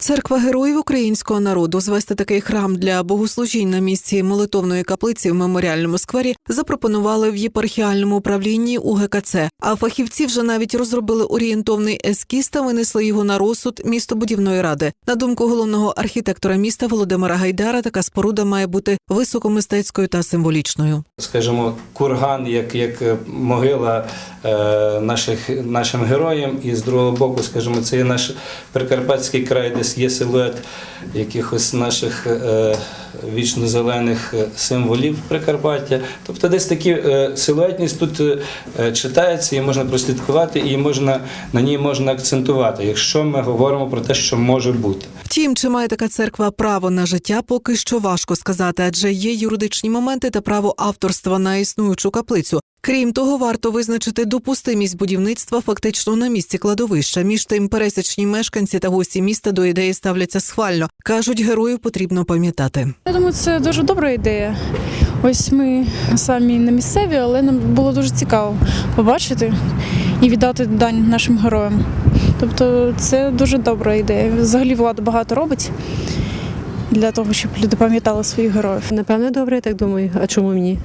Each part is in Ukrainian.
Церква героїв українського народу звести такий храм для богослужінь на місці молитовної каплиці в меморіальному сквері запропонували в єпархіальному управлінні УГКЦ. А фахівці вже навіть розробили орієнтовний ескіз та винесли його на розсуд містобудівної ради. На думку головного архітектора міста Володимира Гайдара, така споруда має бути високомистецькою та символічною. скажімо, курган, як, як могила е, наших, нашим героям, і з другого боку, скажімо, це є наш Прикарпатський край, десь є силует якихось наших е, вічно-зелених е, символів Прикарпаття. Тобто десь такі е, силуетність тут читається і можна прослідкувати, і можна, на ній можна акцентувати, якщо ми говоримо про те, що може бути. Втім, чи має така церква право на життя, поки що важко сказати, адже є юридичні моменти та право авторства на існуючу каплицю. Крім того, варто визначити допустимість будівництва фактично на місці кладовища. Між тим, пересічні мешканці та гості міста до ідеї ставляться схвально. кажуть, героїв потрібно пам'ятати. Я думаю, це дуже добра ідея. Ось ми самі не місцеві, але нам було дуже цікаво побачити і віддати дань нашим героям. Тобто це дуже добра ідея. Взагалі влада багато робить для того, щоб люди пам'ятали своїх героїв. Напевне, добре, я так думаю. А чому ні?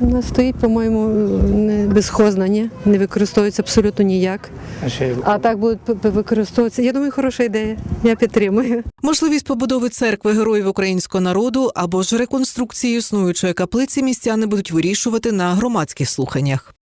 Вона стоїть, по-моєму, не безхозна, ні? не використовується абсолютно ніяк. А так будуть використовуватися. Я думаю, хороша ідея. Я підтримую. Можливість побудови церкви героїв українського народу або ж реконструкції існуючої каплиці містяни будуть вирішувати на громадських слуханнях.